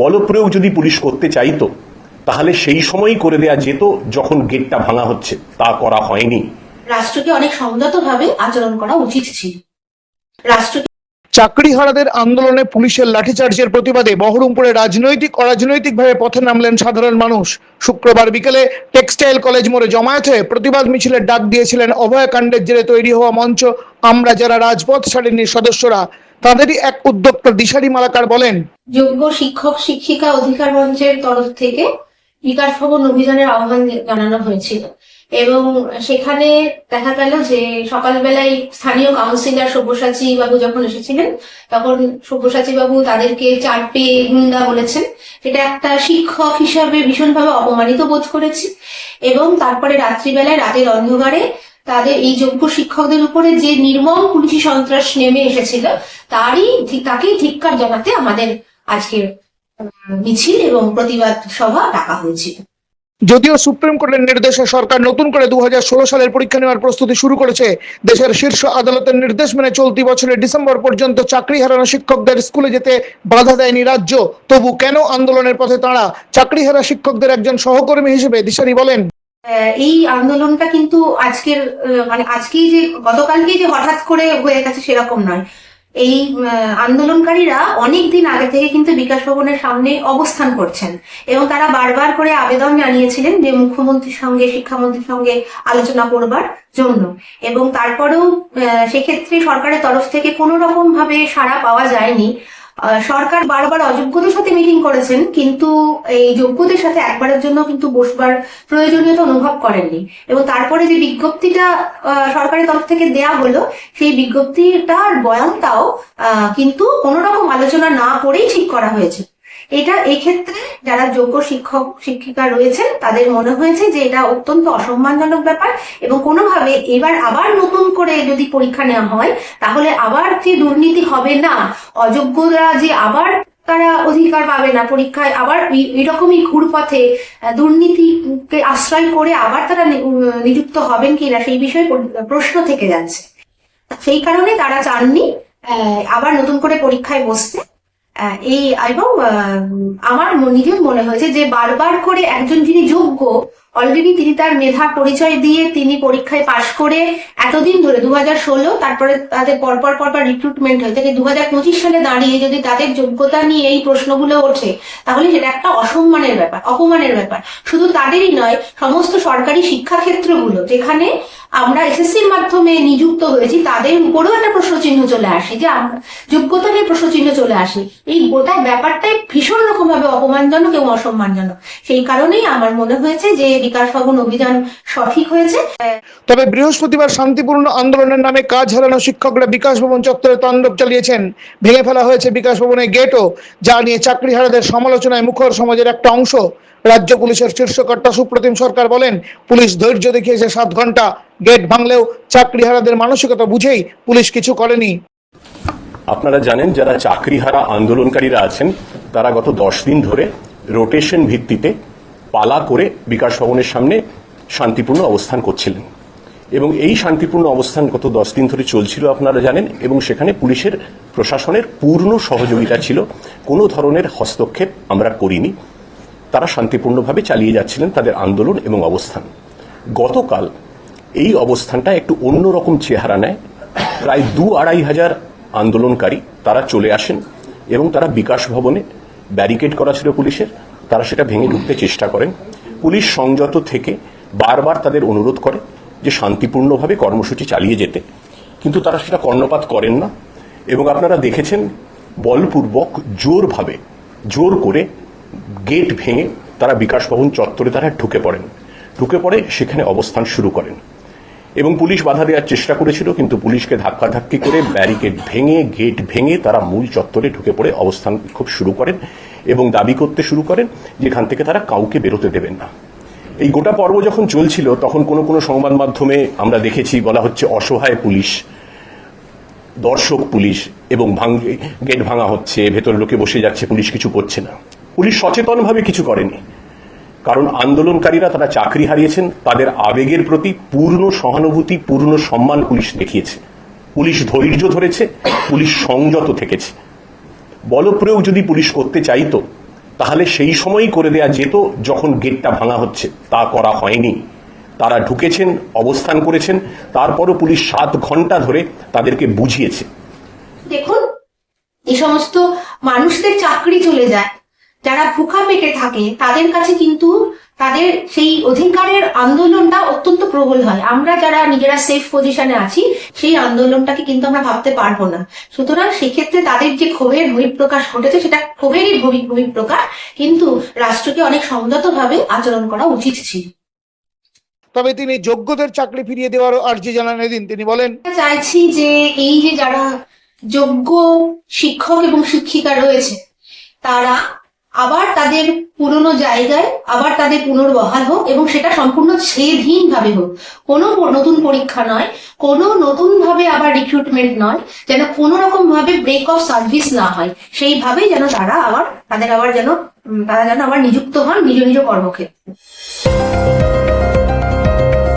বলপ্রয়োগ যদি পুলিশ করতে চাইতো তাহলে সেই সময়ই করে দেয়া যেত যখন গেটটা ভাঙা হচ্ছে। তা করা হয়নি। রাষ্ট্রকে অনেক সংযতভাবে আচরণ করা উচিত ছিল। রাষ্ট্রকে চাকরিহারাদের আন্দোলনে পুলিশের লাঠিচার্জের প্রতিবাদে বহরমপুরে রাজনৈতিক অরাজনৈতিকভাবে পথে নামলেন সাধারণ মানুষ। শুক্রবার বিকেলে টেক্সটাইল কলেজ মোড়ে জমায়েত হয়ে প্রতিবাদ মিছিলের ডাক দিয়েছিলেন অভয়কাণ্ডের জেরে তৈরি হওয়া মঞ্চ। আমরা যারা রাজপথ সারিনীর সদস্যরা তাদেরই এক উদ্যোক্তা দিশারি মালাকার বলেন যোগ্য শিক্ষক, শিক্ষিকা অধিকার মঞ্চের তরফ থেকে বিকাশ ভবন অভিযানের আহ্বান জানানো হয়েছিল। এবং সেখানে দেখা গেল যে সকালবেলায় স্থানীয় কাউন্সিলর সব্যসাচী বাবু যখন এসেছিলেন, তখন সব্যসাচী বাবু তাদেরকে চারপে গুন্ডা বলেছেন। সেটা একটা শিক্ষক হিসাবে ভীষণভাবে অপমানিত বোধ করেছি। এবং তারপরে রাত্রিবেলায়, রাতের অন্ধকারে তাদের এই যোগ্য শিক্ষকদের উপরে যে নির্মম পুলিশি সন্ত্রাস নেমে এসেছিল, তারই তাকেই ধিক্কার জানাতে আমাদের আজকের মিছিল এবং প্রতিবাদ সভা ডাকা হয়েছিল। যদিও সুপ্রিম কোর্টের নির্দেশে সরকার নতুন করে দু সালের পরীক্ষা নেওয়ার প্রস্তুতি শুরু করেছে দেশের শীর্ষ আদালতের নির্দেশ মেনে চলতি বছরের ডিসেম্বর পর্যন্ত চাকরি হারানো শিক্ষকদের স্কুলে যেতে বাধা দেয়নি রাজ্য। তবু কেন আন্দোলনের পথে তাঁরা চাকরি হারা শিক্ষকদের একজন সহকর্মী হিসেবে দিশারি বলেন? এই আন্দোলনটা কিন্তু আজকের মানে আজকেই যে গতকালকেই যে হঠাৎ করে হয়ে গেছে সেরকম নয়। এই আন্দোলনকারীরা অনেক দিন আগে থেকে কিন্তু বিকাশ ভবনের সামনে অবস্থান করছেন এবং তারা বারবার করে আবেদন জানিয়েছিলেন যে মুখ্যমন্ত্রীর সঙ্গে, শিক্ষামন্ত্রীর সঙ্গে আলোচনা করবার জন্য। এবং তারপরেও সেক্ষেত্রে সরকারের তরফ থেকে কোনো রকম ভাবে সাড়া পাওয়া যায়নি। সরকার বারবার অযোগ্যদের সাথে মিটিং করেছেন, কিন্তু এই যোগ্যদের সাথে একবারের জন্য কিন্তু বসবার প্রয়োজনীয়তা অনুভব করেননি। এবং তারপরে যে বিজ্ঞপ্তিটা সরকারের তরফ থেকে দেয়া হলো, সেই বিজ্ঞপ্তিটার বয়ানটাও কিন্তু কোনো রকম আলোচনা না করেই ঠিক করা হয়েছে। এটা এই ক্ষেত্রে যারা যোগ্য শিক্ষক, শিক্ষিকা রয়েছেন, তাদের মনে হয়েছে যে এটা অত্যন্ত অসম্মানজনক ব্যাপার এবং কোনোভাবে এবার আবার নতুন করে যদি পরীক্ষা নেওয়া হয়, তাহলে আবার যে দুর্নীতি হবে না, অযোগ্যরা যে আবার তারা অধিকার পাবে না পরীক্ষায়, আবার এরকমই ঘুরপথে দুর্নীতিকে আশ্রয় করে আবার তারা নিযুক্ত হবেন কিনা সেই বিষয়ে প্রশ্ন থেকে যাচ্ছে। সেই কারণে তারা চাননি আবার নতুন করে পরীক্ষায় বসতে। এই এবং আমার নিজের মনে হয়েছে যে বারবার করে একজন যিনি যোগ্য অলরেডি তিনি তার মেধা পরিচয় দিয়ে তিনি পরীক্ষায় পাশ করে এতদিন ধরে দু হাজার ষোলো, তারপরে তাদের পরপর পরপর রিক্রুটমেন্ট হয়েছে দু হাজার পঁচিশ সালে দাঁড়িয়ে যদি তাদের যোগ্যতা নিয়ে এই প্রশ্নগুলো ওঠে, তাহলে সেটা একটা অসম্মানের ব্যাপার, অপমানের ব্যাপার। শুধু তাদেরই নয়, সমস্ত সরকারি শিক্ষাক্ষেত্রগুলো, যেখানে আমরা এসএসসির মাধ্যমে নিযুক্ত হয়েছি, তাদের উপরেও একটা প্রশ্নচিহ্ন চলে আসে যে আমরা যোগ্যতা নিয়ে প্রশ্নচিহ্ন চলে আসে। এই গোটা ব্যাপারটাই ভীষণ রকম ভাবে অপমানজনক এবং অসম্মানজনক। সেই কারণেই আমার মনে হয়েছে যে বিকাশ ভবন অভিযান সঠিক হয়েছে। তবে বৃহস্পতিবার শান্তিপূর্ণ আন্দোলনের নামে কাজ হারানো শিক্ষকরা বিকাশ ভবন চত্বরে তাণ্ডব চালিয়েছেন। ভেঙে ফেলা হয়েছে বিকাশ ভবনের গেটও, যা নিয়ে চাকরি চাকরিহারাদের সমালোচনায় মুখর সমাজের একটা অংশ। রাজ্য পুলিশের শীর্ষকর্তা সুপ্রতিম সরকার বলেন, পুলিশ ধৈর্য দেখিয়েছে সাত ঘণ্টা। গেট ভাঙলেও চাকরিহারাদের মানসিকতা বুঝেই পুলিশ কিছু করেনি। আপনারা জানেন, যারা চাকরিহারা আন্দোলনকারীরা আছেন, তারা গত দশ দিন ধরে রোটেশন ভিত্তিতে পালা করে বিকাশ ভবনের সামনে শান্তিপূর্ণ অবস্থান করছিলেন। এবং এই শান্তিপূর্ণ অবস্থান গত দশ দিন ধরে চলছিল, আপনারা জানেন, এবং সেখানে পুলিশের প্রশাসনের পূর্ণ সহযোগিতা ছিল। কোনো ধরনের হস্তক্ষেপ আমরা করিনি। তারা শান্তিপূর্ণভাবে চালিয়ে যাচ্ছিলেন তাদের আন্দোলন এবং অবস্থান। গতকাল এই অবস্থানটা একটু অন্যরকম চেহারা নেয়। প্রায় দু আড়াই হাজার আন্দোলনকারী তারা চলে আসেন এবং তারা বিকাশ ভবনে ব্যারিকেড করা ছিল পুলিশের। তারা সেটা ভেঙে ঢুকতে চেষ্টা করেন। পুলিশ সংযত থেকে বারবার তাদের অনুরোধ করে যে শান্তিপূর্ণভাবে কর্মসূচি চালিয়ে যেতে। কিন্তু তারা সেটা কর্ণপাত করেন না এবং আপনারা দেখেছেন, বলপূর্বক জোরভাবে, জোর করে গেট ভেঙে তারা বিকাশ ভবন চত্বরে তারা ঢুকে পড়েন। ঢুকে পড়ে সেখানে অবস্থান শুরু করেন। এবং পুলিশ বাধা দেওয়ার চেষ্টা করেছিল, কিন্তু পুলিশকে ধাক্কাধাক্কি করে ব্যারিকেড ভেঙে, গেট ভেঙে তারা মূল চত্বরে ঢুকে পড়ে, অবস্থান খুব শুরু করেন এবং দাবি করতে শুরু করেন যেখান থেকে তারা কাউকে বেরোতে দেবেন না। এই গোটা পর্ব যখন চলছিল, তখন কোনো কোনো সংবাদ মাধ্যমে আমরা দেখেছি, বলা হচ্ছে অসহায় পুলিশ, দর্শক পুলিশ এবং গেট ভাঙা হচ্ছে, ভেতরে লোকে বসে যাচ্ছে, পুলিশ কিছু করছে না। পুলিশ সচেতনভাবে কিছু করেনি। কারণ আন্দোলনকারীরা তারা চাকরি হারিয়েছেন, তাদের আবেগের প্রতি পূর্ণ সহানুভূতি, পূর্ণ সম্মান পুলিশ দেখিয়েছে। পুলিশ ধৈর্য ধরেছে, পুলিশ সংযত থেকেছে। বলপ্রয়োগ যদি পুলিশ করতে চাইতো, তাহলে সেই সময়ই করে দেয়া যেত যখন গেটটা ভাঙা হচ্ছে। তা করা হয়নি। তারা ঢুকেছেন, অবস্থান করেছেন, তারপরও পুলিশ সাত ঘণ্টা ধরে তাদেরকে বুঝিয়েছে। দেখুন এই সমস্ত মানুষদের চাকরি চলে যায়। যারা ভুখা পেটে থাকে তাদের কাছে কিন্তু তাদের সেই অধিকারের আন্দোলনটা অত্যন্ত প্রবল হয়। আমরা যারা নিজেরা সেফ পজিশনে আছি সেই আন্দোলনটাকে কিন্তু আমরা ভাবতে পারব না। সুতরাং সেক্ষেত্রে তাদের যে ক্ষোভের বহিঃপ্রকাশ ঘটেছে সেটা ক্ষোভেরই বহি- বহিঃপ্রকাশ কিন্তু রাষ্ট্রকে অনেক সংযতভাবে আচরণ করা উচিত ছিল। তবে তিনি যোগ্যদের চাকরি ফিরিয়ে দেওয়ারও আর্জি জানান এদিন। তিনি বলেন চাইছি যে এই যে যারা যোগ্য শিক্ষক এবং শিক্ষিকা রয়েছে তারা আবার তাদের পুরনো জায়গায়, আবার তাদের পুনর্বহাল হোক এবং সেটা সম্পূর্ণ ভাবে হোক। কোনো নতুন পরীক্ষা নয়, কোনো নতুন ভাবে আবার রিক্রুটমেন্ট নয়, যেন কোনো রকম ভাবে ব্রেক অফ সার্ভিস না হয়। সেইভাবে যেন তারা আবার, তাদের আবার যেন তারা যেন আবার নিযুক্ত হন নিজ নিজ কর্মক্ষেত্রে।